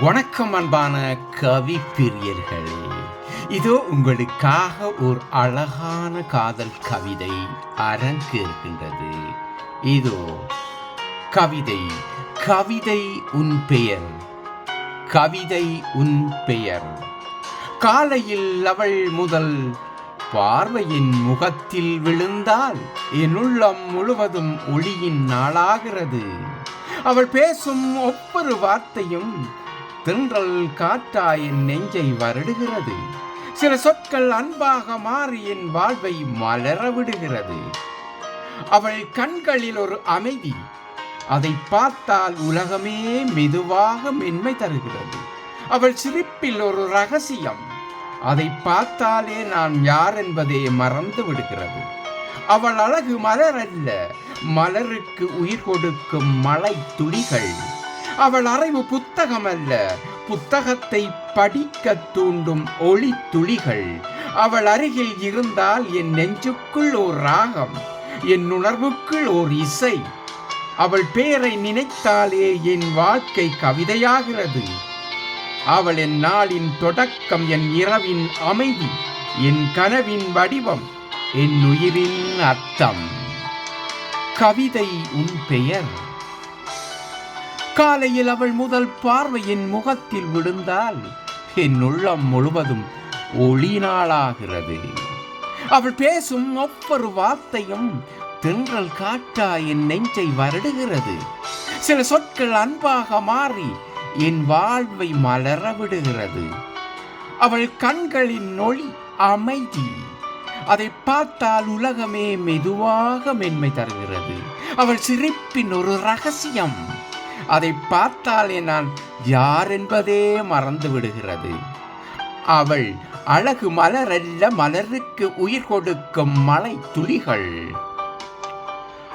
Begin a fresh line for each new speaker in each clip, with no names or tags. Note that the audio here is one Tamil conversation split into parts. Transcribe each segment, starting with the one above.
வணக்கம் அன்பான கவி பிரியர்களே. இதோ உங்களுக்காக ஒரு அழகான காதல் கவிதை அரங்கேற்கின்றது இதோ கவிதை கவிதை உன் பெயர். கவிதை உன் பெயர். காலையில் அவள் முதல் பார்வையின் முகத்தில் விழுந்தால் என் உள்ளம் முழுவதும் ஒளியின் நாளாகிறது. அவள் பேசும் ஒவ்வொரு வார்த்தையும் தென்றல் காற்றாய் என் நெஞ்சை வருடுகிறது. சில சொற்கள் அன்பாக மாறி என் வாழ்வை மலர விடுகிறது. அவள் கண்களில் ஒரு அமைதி அதை பார்த்தால் உலகமே மெதுவாக மென்மை தருகிறது. அவள் சிரிப்பில் ஒரு ரகசியம் அதை பார்த்தாலே நான் யார் என்பதே மறந்து விடுகிறது. அவள் அழகு மலர் அல்ல மலருக்கு உயிர் கொடுக்கும் மலை துளிகள் அவள் அறிவு புத்தகம் அல்ல புத்தகத்தை படிக்க தூண்டும் ஒளி துளிகள். அவள் அருகில் இருந்தால் என் நெஞ்சுக்குள் ஓர் ராகம் என் உணர்வுக்குள் ஓர் இசை. அவள் பேரை நினைத்தாலே என் வாழ்க்கை கவிதையாகிறது. அவள் என் நாளின் தொடக்கம் என் இரவின் அமைதி என் கனவின் வடிவம் என் உயிரின் அர்த்தம். கவிதை உன் பெயர். காலையில் அவள் முதல் பார்வையின் முகத்தில் விழுந்தால் என் உள்ளம் முழுவதும் ஒளி நாளாகிறது. அவள் பேசும் ஒவ்வொரு வார்த்தையும் தென்றல் காற்றா என் நெஞ்சை வருடுகிறது. சில சொற்கள் அன்பாக மாறி என் வாழ்வை மலர விடுகிறது. அவள் கண்களின் நொழி அமைதி. அதை பார்த்தால் உலகமே மெதுவாக மென்மை தருகிறது. அவள் சிரிப்பின் ஒரு ரகசியம். அதை பார்த்தாலே நான் யார் என்பதே மறந்து விடுகிறது. அவள் அழகு மலரல்ல மலருக்கு உயிர் கொடுக்கும் மலை துளிகள்.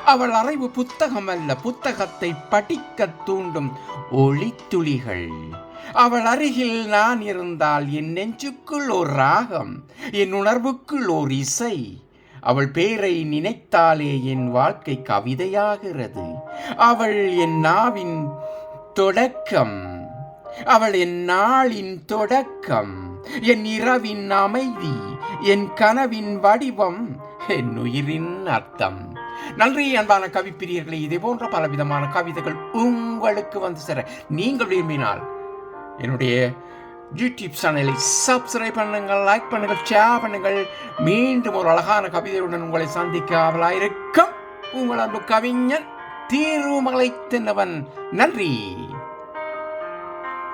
அவள் அறிவு புத்தகம் அல்ல புத்தகத்தை படிக்க தூண்டும் ஒளித்துளிகள் அவள் அருகில் நான் இருந்தால் என் நெஞ்சுக்குள் ஒரு ராகம் என் உணர்வுக்குள் ஒரு இசை. அவள் பேரை நினைத்தாலே என் வாழ்க்கை கவிதையாகிறது. அவள் என் நாவின் தொடக்கம். அவள் என் நாளின் தொடக்கம். என் இரவின் அமைதி. என் கனவின் வடிவம். என் உயிரின் அர்த்தம். நன்றி அன்பான கவிப்பிரியர்களே இதே போன்ற பலவிதமான கவிதைகள் உங்களுக்கு வந்து சேர. நீங்கள் விரும்பினால் என்னுடைய யூடியூப் சேனலை சப்ஸ்கிரைப் பண்ணுங்கள் லைக் பண்ணுங்கள் ஷேர் பண்ணுங்கள். மீண்டும் ஒரு அழகான கவிதையுடன் உங்களை சந்திக்க அவளாயிருக்கும் உங்கள் அன்பு கவிஞன் தீர்வுமலை தின்னவன். நன்றி.